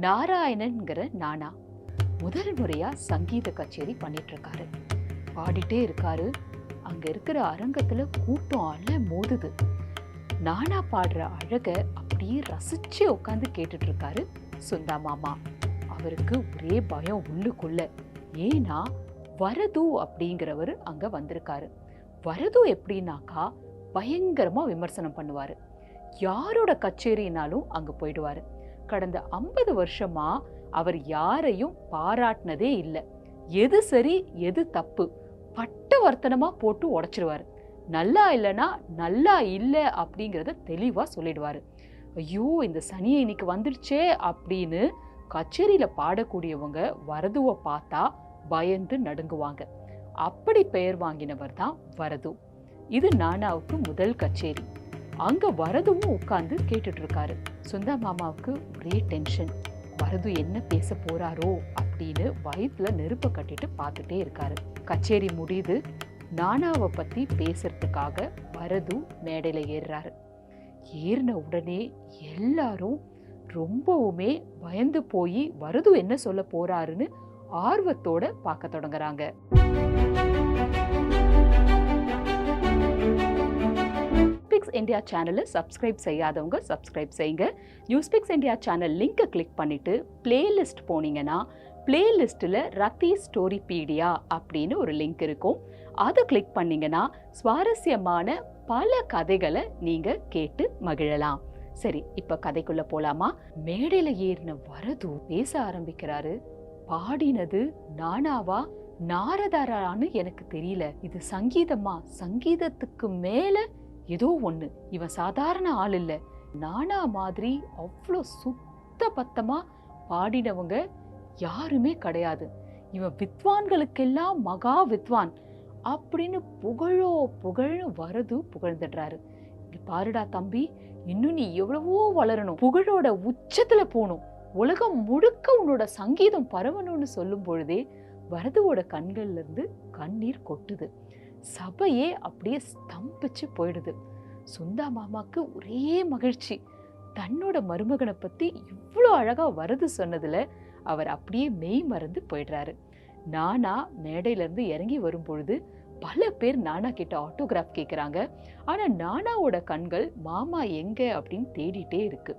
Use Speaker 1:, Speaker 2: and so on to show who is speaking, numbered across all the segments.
Speaker 1: நாராயணன்கிற நானா. முதல் முறையாக சங்கீத கச்சேரி பண்ணிட்டுருக்காரு. பாடிட்டே இருக்காரு. அங்கே இருக்கிற அரங்கத்தில் கூட்டம் அல மோதுது. நானா பாடுற அழகை அப்படியே ரசித்து உட்காந்து கேட்டுட்ருக்காரு சுந்தா மாமா. அவருக்கு ஒரே பயம் உள்ளுக்குள்ள. ஏன்னா வரது அப்படிங்கிறவர் அங்கே வந்திருக்காரு. வரது எப்படின்னாக்கா பயங்கரமாக விமர்சனம் பண்ணுவார். யாரோட கச்சேரினாலும் அங்கே போயிடுவாரு. கடந்த ஐம்பது வருஷமா அவர் யாரையும் பாராட்டினதே இல்லை. எது சரி எது தப்பு பட்டவர்த்தனமா போட்டு உடைச்சிருவாரு. நல்லா இல்லைன்னா நல்லா இல்லை அப்படிங்கிறத தெளிவாக சொல்லிடுவார். ஐயோ இந்த சனியை இன்னைக்கு வந்துடுச்சே அப்படின்னு கச்சேரியில் பாடக்கூடியவங்க வரதுவை பார்த்தா பயந்து நடுங்குவாங்க. அப்படி பெயர் வாங்கினவர் தான் வரது. இது நானாவுக்கு முதல் கச்சேரி. அங்கே வரதுவும் உட்காந்து கேட்டுட்டு இருக்காரு சுந்தா மாமாவுக்கு ஒரே டென்ஷன் வரது என்ன பேச போறாரோ அப்படின்னு வயிற்றுல நெருப்பை கட்டிட்டு பார்த்துட்டே இருக்காரு. கச்சேரி முடியுது. நானாவை பத்தி பேசுறதுக்காக வரது மேடையில் ஏறுறாரு. ஏறின உடனே எல்லாரும் ரொம்பவுமே பயந்து போய் வரது என்ன சொல்ல போறாருன்னு ஆர்வத்தோட பார்க்க தொடங்குறாங்க. நியூஸ்பிக்ஸ் இந்தியா சேனலை சப்ஸ்கிரைப் செய்யாதவங்க சப்ஸ்கிரைப் செய்யுங்க. நியூஸ்பிக்ஸ் இந்தியா சேனல் லிங்க்கை கிளிக் பண்ணிட்டு பிளேலிஸ்ட் போனீங்கன்னா பிளேலிஸ்ட்டில் ரத்தி ஸ்டோரி பீடியா அப்படின்னு ஒரு லிங்க் இருக்கும். அதை கிளிக் பண்ணிங்கன்னா சுவாரஸ்யமான பல கதைகளை நீங்கள் கேட்டு மகிழலாம். சரி இப்போ கதைக்குள்ள போலாமா? மேடையில ஏறின வரது பேச ஆரம்பிக்கிறாரு. பாடினது நானாவா? நாரதாரான்னு எனக்கு தெரியல. இது சங்கீதமா? சங்கீதத்துக்கு மேல ஏதோ ஒன்று இவன் சாதாரண ஆள் இல்லை. நானா மாதிரி அவ்வளோ சுத்த பத்தமாக பாடினவங்க யாருமே கிடையாது. இவன் வித்வான்களுக்கெல்லாம் மகா வித்வான் அப்படின்னு புகழோ புகழ்னு வரது புகழ்ந்துடுறாரு. இப்படி பாருடா தம்பி இன்னும் நீ எவ்வளவோ வளரணும். புகழோட உச்சத்துல போகணும். உலகம் முழுக்க உன்னோட சங்கீதம் பரவணும்னு சொல்லும் பொழுதே வரதுவோட கண்கள்ல இருந்து கண்ணீர் கொட்டுது. சபையே அப்படியே ஸ்தம்பிச்சு போயிடுது. சுந்தா மாமாக்கு ஒரே மகிழ்ச்சி. தன்னோட மருமகனை பத்தி இவ்வளோ அழகா வருது சொன்னதுல அவர் அப்படியே மெய் மறந்து போயிடுறாரு. நானா மேடையில இருந்து இறங்கி வரும்பொழுது பல பேர் நானா கிட்ட ஆட்டோகிராஃப் கேட்குறாங்க ஆனால் நானாவோட கண்கள் மாமா எங்கே அப்படின்னு தேடிட்டே இருக்கு.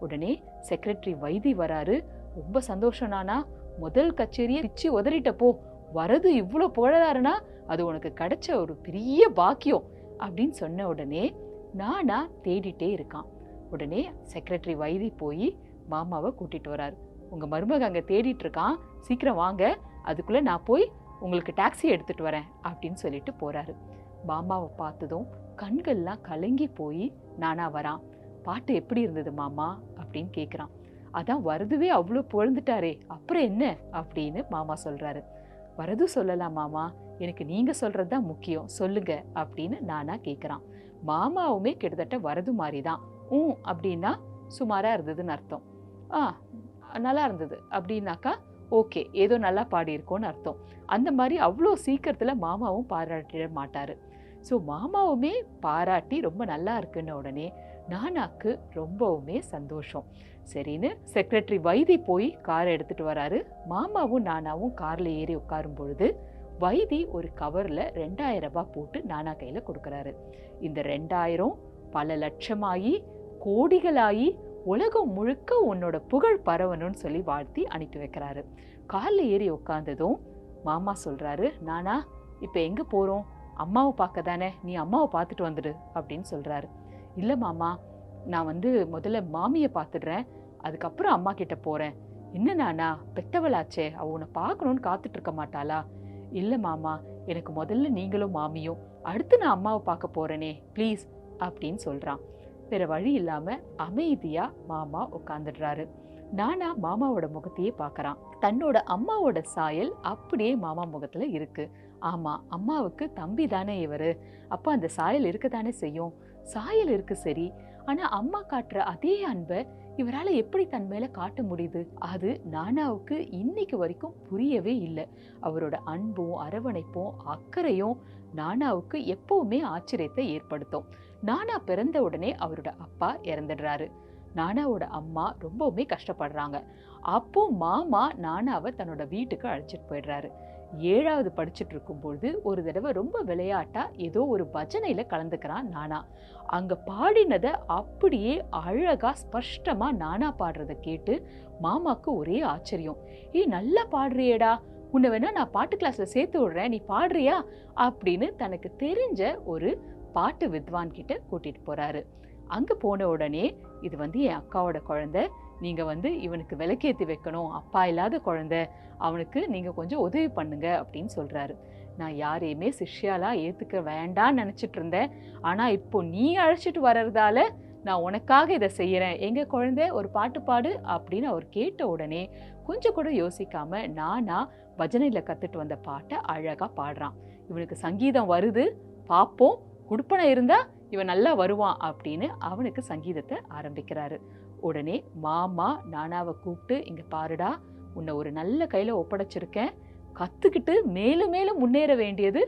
Speaker 1: உடனே செக்ரட்டரி வைத்தி வராரு. ரொம்ப சந்தோஷம் நானா. முதல் கச்சேரியை பிச்சு உதறிட்ட போ. வரது இவ்வளோ புகழாருன்னா அது உனக்கு கிடைச்ச ஒரு பெரிய பாக்கியம் அப்படின்னு சொன்ன உடனே நானா தேடிட்டே இருக்கான். உடனே செக்ரட்டரி வைதி போய் மாமாவை கூட்டிட்டு வராரு. உங்கள் மருமக அங்கே தேடிட்டு இருக்கான். சீக்கிரம் வாங்க. அதுக்குள்ளே நான் போய் உங்களுக்கு டாக்ஸி எடுத்துகிட்டு வரேன் அப்படின்னு சொல்லிட்டு போகிறாரு மாமாவை பார்த்ததும் கண்கள்லாம் கலங்கி போய் நானா வரான். பாட்டு எப்படி இருந்தது மாமா? அப்படின்னு கேட்குறான் அதான் வரதுவே அவ்வளோ புகழ்ந்துட்டாரே. அப்புறம் என்ன? அப்படின்னு மாமா சொல்கிறாரு வரது சொல்லலாம் மாமா. எனக்கு நீங்கள் சொல்கிறது தான் முக்கியம். சொல்லுங்க அப்படின்னு நானா கேட்குறான் மாமாவுமே கிட்டத்தட்ட வரது மாதிரி தான் ஊ அப்படின்னா சுமாராக இருந்ததுன்னு அர்த்தம். ஆ நல்லா இருந்தது. அப்படின்னாக்கா ஓகே ஏதோ நல்லா பாடியிருக்கோன்னு அர்த்தம். அந்த மாதிரி அவ்வளோ சீக்கிரத்தில் மாமாவும் பாராட்டிட மாட்டார். ஸோ மாமாவுமே பாராட்டி ரொம்ப நல்லா இருக்குன்ன உடனே நானாக்கு ரொம்பவுமே சந்தோஷம். சரின்னு செக்ரட்டரி வைதி போய் காரை எடுத்துகிட்டு வராரு. மாமாவும் நானாவும் காரில் ஏறி உட்காரும் பொழுது வைதி ஒரு கவரில் ரெண்டாயிரம் ரூபாய் போட்டு நானா கையில் கொடுக்குறாரு. இந்த ரெண்டாயிரம் பல லட்சமாகி கோடிகளாகி உலகம் முழுக்க உன்னோட புகழ் பரவணும்னு சொல்லி வாழ்த்தி அனுப்பி வைக்கிறாரு. காலில் ஏறி உட்காந்ததும் மாமா சொல்கிறாரு நானா இப்போ எங்கே போகிறோம் அம்மாவை பார்க்க தானே நீ அம்மாவை பார்த்துட்டு வந்துடு அப்படின்னு சொல்கிறாரு இல்லை மாமா நான் வந்து முதல்ல மாமியை பார்த்துடுறேன் அதுக்கப்புறம் அம்மா கிட்ட போகிறேன் என்ன நானா பெத்தவளாச்சே அவ உன்னை பார்க்கணும்னு காத்துட்டு இருக்க மாட்டாளா? இல்லை மாமா எனக்கு முதல்ல நீங்களும் மாமியும் அடுத்து நான் அம்மாவை பார்க்க போகிறேனே ப்ளீஸ் அப்படின்னு சொல்கிறான் வேற வழி இல்லாமல் அமைதியாக மாமா உட்காந்துடுறாரு நானா மாமாவோட முகத்தையே பார்க்கறான் தன்னோட அம்மாவோட சாயல் அப்படியே மாமா முகத்தில் இருக்குது ஆமாம் அம்மாவுக்கு தம்பி தானே இவரு. அப்போ அந்த சாயல் இருக்க தானே செய்யும்? சாயல் இருக்கு சரி. ஆனா அம்மா காட்டுற அதே அன்பை இவரால எப்படி தன் மேல காட்ட முடியுது? அது நானாவுக்கு இன்னைக்கு வரைக்கும் புரியவே இல்லை. அவரோட அன்பும் அரவணைப்பும் அக்கறையும் நானாவுக்கு எப்பவுமே ஆச்சரியத்தை ஏற்படுத்தும். நானா பிறந்த உடனே அவரோட அப்பா இறந்துடுறாரு. நானாவோட அம்மா ரொம்பவுமே கஷ்டப்படுறாங்க. அப்போ மாமா நானாவை தன்னோட வீட்டுக்கு அழைச்சிட்டு போயிடுறாரு. ஏழாவது படிச்சுட்டு இருக்கும்பொழுது ஒரு தடவை ரொம்ப விளையாட்டா ஏதோ ஒரு பஜனையில கலந்துக்கிறான் நானா. அங்க பாடினதை அப்படியே அழகா ஸ்பஷ்டமா நானா பாடுறத கேட்டு மாமாக்கு ஒரே ஆச்சரியம். ஏய் நல்லா பாடுறியேடா. உன்னை வேணா நான் பாட்டு கிளாஸ்ல சேர்த்து விடுறேன். நீ பாடுறியா? அப்படின்னு தனக்கு தெரிஞ்ச ஒரு பாட்டு வித்வான் கிட்ட கூட்டிட்டு போறாரு. அங்க போன உடனே இது வந்து என் அக்காவோட குழந்தை. நீங்கள் வந்து இவனுக்கு விளக்கேத்தி வைக்கணும். அப்பா இல்லாத குழந்த. அவனுக்கு நீங்கள் கொஞ்சம் உதவி பண்ணுங்க அப்படின்னு சொல்கிறாரு நான் யாரையுமே சிஷ்யாலாக ஏற்றுக்க வேண்டாம்னு நினச்சிட்டு இருந்தேன். ஆனால் இப்போ நீ அழைச்சிட்டு வர்றதால நான் உனக்காக இதை செய்கிறேன் எங்கள் குழந்தை ஒரு பாட்டு பாடு அப்படின்னு அவர் கேட்ட உடனே கொஞ்சம் கூட யோசிக்காமல் நானா பஜனையில் கற்றுட்டு வந்த பாட்டை அழகாக பாடுறான். இவனுக்கு சங்கீதம் வருது. பார்ப்போம் குடுப்பனை இருந்தால் இவன் நல்லா வருவான் அப்படின்னு அவனுக்கு சங்கீதத்தை ஆரம்பிக்கிறாரு. உடனே மாமா நானாவை கூப்பிட்டு இங்கே பாருடா உன்னை ஒரு நல்ல கையில் ஒப்படைச்சிருக்கேன். கற்றுக்கிட்டு மேலும் மேலும் முன்னேற வேண்டியது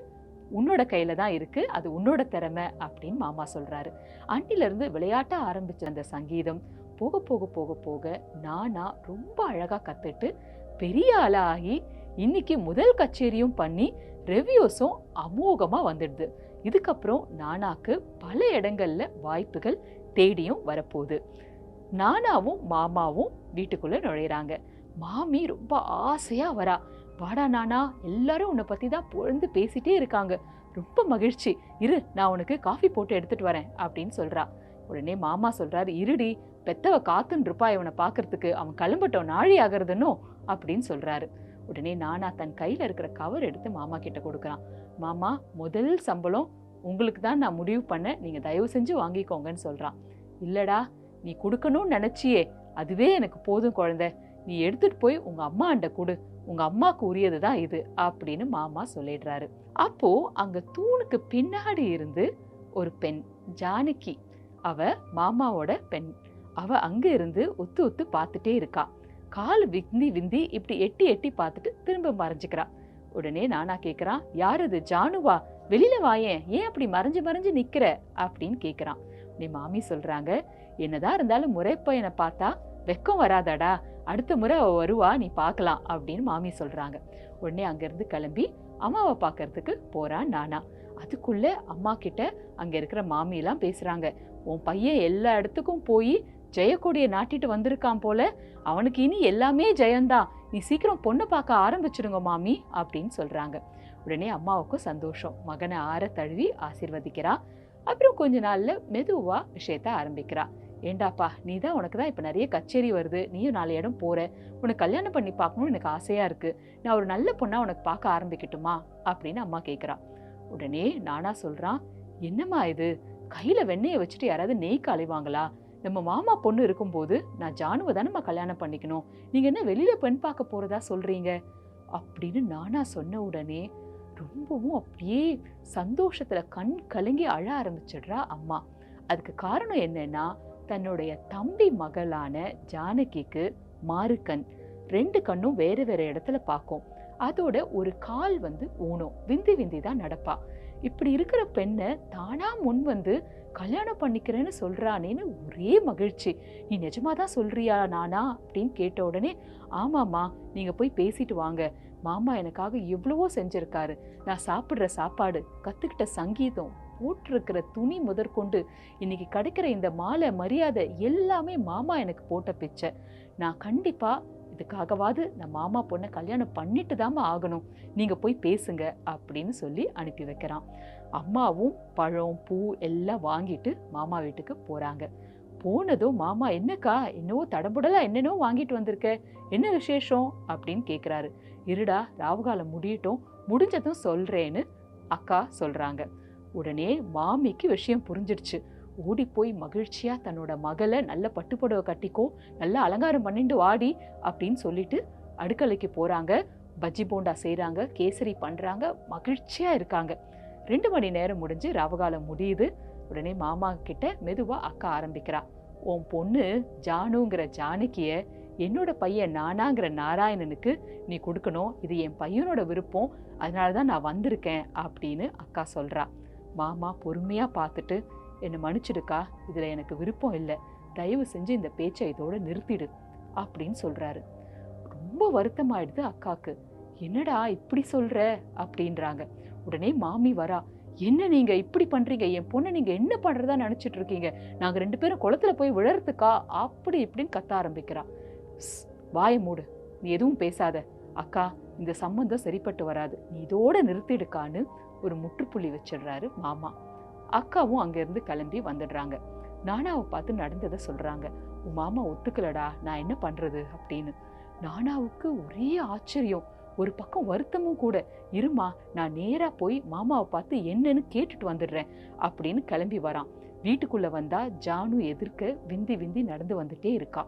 Speaker 1: உன்னோட கையில் தான் இருக்கு அது உன்னோட திறமை அப்படின்னு மாமா சொல்கிறாரு அன்னிலிருந்து விளையாட்ட ஆரம்பிச்ச அந்த சங்கீதம் போக போக போக போக நானா ரொம்ப அழகா கற்றுட்டு பெரிய ஆளாகி இன்னைக்கு முதல் கச்சேரியும் பண்ணி ரெவ்யூஸும் அமோகமாக வந்துடுது. இதுக்கப்புறம் நானாக்கு பல இடங்கள்ல வாய்ப்புகள் தேடியும் வரப்போகுது. நானாவும் மாமாவும் வீட்டுக்குள்ளே நுழையிறாங்க. மாமி ரொம்ப ஆசையாக வரா. வாடா நானா எல்லாரும் உன்னை பற்றி தான் பொழுது பேசிட்டே இருக்காங்க. ரொம்ப மகிழ்ச்சி. இரு நான் உனக்கு காஃபி போட்டு எடுத்துட்டு வரேன் அப்படின்னு சொல்கிறா உடனே மாமா சொல்கிறாரு இருடி பெத்தவ காத்துன்னு இருப்பா இவனை பார்க்கறதுக்கு அவன் கிளம்பட்டோம் நாழி ஆகிறதுனோ அப்படின்னு சொல்கிறாரு உடனே நானா தன் கையில் இருக்கிற கவர் எடுத்து மாமா கிட்ட கொடுக்குறான். மாமா முதல் சம்பளம் உங்களுக்கு தான் நான் முடிவு பண்ணேன். நீங்கள் தயவு செஞ்சு வாங்கிக்கோங்கன்னு சொல்கிறான் இல்லடா நீ கொடுக்கணும்னு நினைச்சியே அதுவே எனக்கு போதும் குழந்தை. நீ எடுத்துட்டு போய் உங்க அம்மா அண்ட கொடு. உங்க அம்மாக்கு உரியது தான் இது அப்படின்னு மாமா சொல்லிடுறாரு. அப்போ அங்க தூணுக்கு பின்னாடி இருந்து ஒரு பெண் ஜானகி. அவ மாமாவோட பெண். அவ அங்க இருந்து ஒத்து ஒத்து பார்த்துட்டே இருக்கா. கால் விந்தி விந்தி இப்படி எட்டி எட்டி பார்த்துட்டு திரும்ப மறைஞ்சுக்கிறா. உடனே நானா கேக்குறான் யார் அது? ஜானுவா? வெளியில வாயேன் ஏன்? அப்படி மறைஞ்சு மறைஞ்சு நிக்கிற? அப்படின்னு கேக்குறான் உடனே மாமி சொல்றாங்க என்னதான் இருந்தாலும் முறைப்பையனை பார்த்தா வெக்கம் வராதாடா. அடுத்த முறை அவள் வருவா நீ பார்க்கலாம் அப்படின்னு மாமி சொல்கிறாங்க உடனே அங்கேருந்து கிளம்பி அம்மாவை பார்க்கறதுக்கு போகிறான் நானா. அதுக்குள்ளே அம்மா கிட்ட அங்கே இருக்கிற மாமியெல்லாம் பேசுகிறாங்க உன் பையன் எல்லா இடத்துக்கும் போய் ஜெயக்கொடியை நாட்டிட்டு வந்திருக்கான் போல. அவனுக்கு இனி எல்லாமே ஜெயந்தான். நீ சீக்கிரம் பொண்ணை பார்க்க ஆரம்பிச்சிடுங்க மாமி அப்படின்னு சொல்கிறாங்க உடனே அம்மாவுக்கும் சந்தோஷம். மகனை ஆற தழுவி ஆசிர்வதிக்கிறா. அப்புறம் கொஞ்ச நாளில் மெதுவாக விஷயத்த ஆரம்பிக்கிறாள் ஏண்டாப்பா நீ தான் உனக்கு தான் இப்போ நிறைய கச்சேரி வருது. நீயும் நாலு இடம் போற. உனக்கு கல்யாணம் பண்ணி பார்க்கணும்னு எனக்கு ஆசையா இருக்கு. நான் ஒரு நல்ல பொண்ணா உனக்கு பார்க்க ஆரம்பிக்கட்டுமா? அப்படின்னு அம்மா கேட்குறா உடனே நானா சொல்றான் என்னம்மா இது? கையில வெண்ணெயை வச்சுட்டு யாராவது நெய் அலைவாங்களா நம்ம மாமா பொண்ணு இருக்கும்போது நான் ஜானுவை தானம்மா கல்யாணம் பண்ணிக்கணும். நீங்க என்ன வெளியில பெண் பார்க்க போறதா சொல்றீங்க? அப்படின்னு நானா சொன்ன உடனே ரொம்பவும் அப்படியே சந்தோஷத்துல கண் கலங்கி அழ ஆரம்பிச்சிடுறா அம்மா. அதுக்கு காரணம் என்னன்னா தன்னுடைய தம்பி மகளான ஜானகிக்கு மாறுக்கண் ரெண்டு கண்ணும் வேறு வேறு இடத்துல பார்க்கும். அதோட ஒரு கால் வந்து ஊனும் விந்தி விந்தி தான் நடப்பா. இப்படி இருக்கிற பெண்ணை தானா முன் வந்து கல்யாணம் பண்ணிக்கிறேன்னு சொல்கிறானேன்னு ஒரே மகிழ்ச்சி. நீ நிஜமா தான் சொல்கிறியா நானா? அப்படின்னு கேட்ட உடனே ஆமாம்மா நீங்கள் போய் பேசிட்டு வாங்க. மாமா எனக்காக எவ்வளவோ செஞ்சிருக்காரு. நான் சாப்பிட்ற சாப்பாடு கற்றுக்கிட்ட சங்கீதம் போட்டிருக்கிற துணி முதற்கொண்டு இன்னைக்கு கிடைக்கிற இந்த மாலை மரியாதை எல்லாமே மாமா எனக்கு போட்ட பிச்சை. நான் கண்டிப்பா இதுக்காகவாது நான் மாமா பொண்ணை கல்யாணம் பண்ணிட்டு தாம்மா ஆகணும். நீங்க போய் பேசுங்க அப்படின்னு சொல்லி அனுப்பி வைக்கிறான். அம்மாவும் பழம் பூ எல்லாம் வாங்கிட்டு மாமா வீட்டுக்கு போறாங்க. போனதும் மாமா என்னக்கா என்னவோ தடபுடலா என்னென்னோ வாங்கிட்டு வந்திருக்க? என்ன விசேஷம்? அப்படின்னு கேட்குறாரு இருடா ராவுகாலம் முடியட்டும். முடிஞ்சதும் சொல்றேன்னு அக்கா சொல்றாங்க. உடனே மாமிக்கு விஷயம் புரிஞ்சிடுச்சு. ஓடி போய் மகிழ்ச்சியாக தன்னோட மகளை நல்ல பட்டுப்புடவை கட்டிக்கோ நல்ல அலங்காரம் பண்ணிட்டு வாடி அப்படின்னு சொல்லிட்டு அடுக்கலைக்கு போகிறாங்க பஜ்ஜி போண்டா செய்கிறாங்க கேசரி பண்ணுறாங்க மகிழ்ச்சியாக இருக்காங்க. ரெண்டு மணி நேரம் முடிஞ்சு ராவகாலம் முடியுது. உடனே மாமா கிட்ட மெதுவாக அக்கா ஆரம்பிக்கிறா. உன் பொண்ணு ஜானுங்கிற ஜானகியை என்னோட பையன் நானாங்கிற நாராயணனுக்கு நீ கொடுக்கணும். இது என் பையனோட விருப்பம். அதனால தான் நான் வந்திருக்கேன் அப்படின்னு அக்கா சொல்கிறா மாமா பொறுமையாக பார்த்துட்டு என்னை மன்னிச்சிடுக்கா. இதில் எனக்கு விருப்பம் இல்லை. தயவு செஞ்சு இந்த பேச்சை இதோட நிறுத்திடு அப்படின்னு சொல்கிறாரு ரொம்ப வருத்தமாயிடுது அக்காக்கு. என்னடா இப்படி சொல்கிற அப்படின்றாங்க. உடனே மாமி வரா. என்ன நீங்க இப்படி பண்றீங்க? என் பொண்ணை நீங்க என்ன பண்றதா நினைச்சிட்டு இருக்கீங்க? நாங்க ரெண்டு பேரும் குளத்துல போய் விழறதுக்கா? அப்படி இப்படின்னு கத்த ஆரம்பிக்கிறா. "ஸ், மூடு. நீ எதுவும் பேசாத. அக்கா இந்த சம்பந்தம் சரிப்பட்டு வராது. நீ இதோட நிறுத்திடுக்கான்னு ஒரு முற்றுப்புள்ளி வச்சிடுறாரு மாமா. அக்காவும் அங்கேருந்து கிளம்பி வந்துடுறாங்க. நானாவை பார்த்து நடந்ததை சொல்றாங்க. உன் மாமா ஒத்துக்கலடா நான் என்ன பண்றது? அப்படின்னு. நானாவுக்கு ஒரே ஆச்சரியம். ஒரு பக்கம் வருத்தமும் கூட. இருமா நான் நேரா போய் மாமாவை பார்த்து என்னன்னு கேட்டுட்டு வந்துடுறேன் அப்படின்னு கிளம்பி வரான். வீட்டுக்குள்ள வந்தா ஜானு எதிர்க்க விந்தி விந்தி நடந்து வந்துட்டே இருக்கா.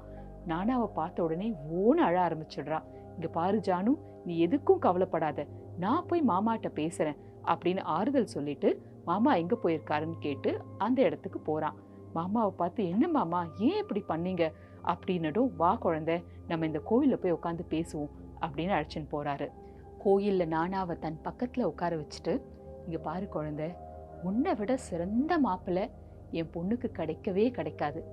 Speaker 1: நானாவை பார்த்த உடனே ஓன்னு அழ ஆரம்பிச்சிடுறா. இங்கே பாரு ஜானு நீ எதுக்கும் கவலைப்படாத. நான் போய் மாமாட்ட பேசுறேன். அப்படின்னு ஆறுதல் சொல்லிட்டு மாமா எங்க போயிருக்காருன்னு கேட்டு அந்த இடத்துக்கு போறான். மாமாவை பார்த்து என்ன மாமா? ஏன் இப்படி பண்ணீங்க? அப்படின்னடும் வா குழந்தை நம்ம இந்த கோயில்ல போய் உட்காந்து பேசுவோம் அப்படின்னு அழைச்சின்னு போறாரு. கோயில்ல நானாவை தன் பக்கத்துல உட்கார வச்சுட்டு இங்க பாரு குழந்தை உன்னை விட சிறந்த மாப்பிள்ளை என் பொண்ணுக்கு கிடைக்கவே கிடைக்காது.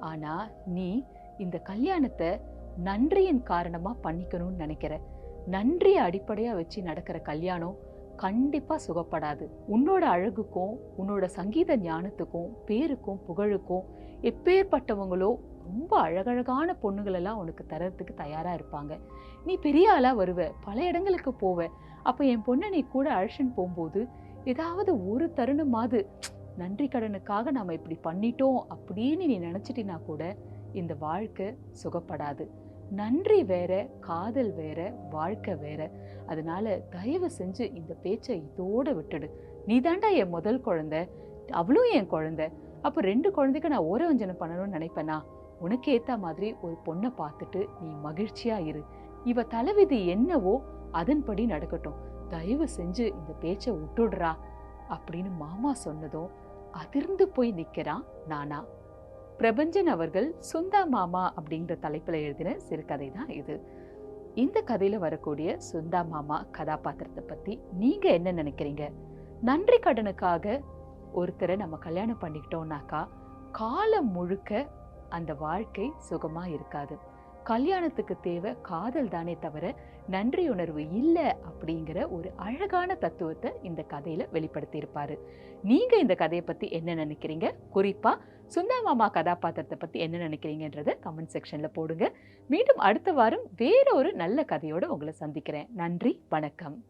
Speaker 1: ஆனா நீ இந்த கல்யாணத்தை நன்றியின் காரணமா பண்ணிக்கணும்னு நினைக்கிற. நன்றியை அடிப்படையா வச்சு நடக்கிற கல்யாணம் கண்டிப்பாக சுகப்படாது. உன்னோட அழகுக்கும் உன்னோட சங்கீத ஞானத்துக்கும் பேருக்கும் புகழுக்கும் எப்பேற்பட்டவங்களோ ரொம்ப அழகழகான பொண்ணுங்களெல்லாம் உனக்கு தரத்துக்கு தயாராக இருப்பாங்க. நீ பெரிய ஆளாக வருவ பல இடங்களுக்கு போவ. அப்போ என் பொண்ணை நீ கூட அழைச்சின்னு போகும்போது ஏதாவது ஒரு தருணமாவது நன்றி கடனுக்காக நாம் இப்படி பண்ணிட்டோம் அப்படின்னு நீ நினச்சிட்டினா கூட இந்த வாழ்க்கை சுகப்படாது. நன்றி வேற காதல் வேற வாழ்க்கை வேற. அதனால தயவு செஞ்சு இந்த பேச்சை இதோட விட்டுடு. நீ தாண்டா என் முதல் குழந்தை அவளும் என் குழந்தை. அப்போ ரெண்டு குழந்தைக்கு நான் ஓரவஞ்சனம் பண்ணணும்னு நினைப்பேனா? உனக்கு ஏத்த மாதிரி ஒரு பொண்ணை பார்த்துட்டு நீ மகிழ்ச்சியா இரு. இவ தலைவிதி என்னவோ அதன்படி நடக்கட்டும். தயவு செஞ்சு இந்த பேச்சை விட்டுடுறா. அப்படின்னு மாமா சொன்னதும் அதிர்ந்து போய் நிக்கிறான் நானா. பிரபஞ்சன் அவர்கள் சுந்தா மாமா அப்படிங்கிற தலைப்புல எழுதின சிறுகதை தான் இது. இந்த கதையில் வரக்கூடிய சுந்தா மாமா கதாபாத்திரத்தை பத்தி நீங்க என்ன நினைக்கிறீங்க? நன்றி கடனுக்காக ஒருத்தரை நம்ம கல்யாணம் பண்ணிக்கிட்டோம்னாக்கா காலம் முழுக்க அந்த வாழ்க்கை சுகமா இருக்காது. கல்யாணத்துக்கு தேவை காதல் தானே தவிர நன்றியுணர்வு இல்லை அப்படிங்கிற ஒரு அழகான தத்துவத்தை இந்த கதையில வெளிப்படுத்தியிருப்பாரு. நீங்கள் நீங்க இந்த கதையை பத்தி என்ன நினைக்கிறீங்க? குறிப்பா சுந்தா மாமா கதாபாத்திரத்தை பத்தி என்ன நினைக்கிறீங்கன்றத கமெண்ட் செக்ஷன்ல போடுங்க. மீண்டும் அடுத்த வாரம் வேற ஒரு நல்ல கதையோட உங்களை சந்திக்கிறேன். நன்றி வணக்கம்.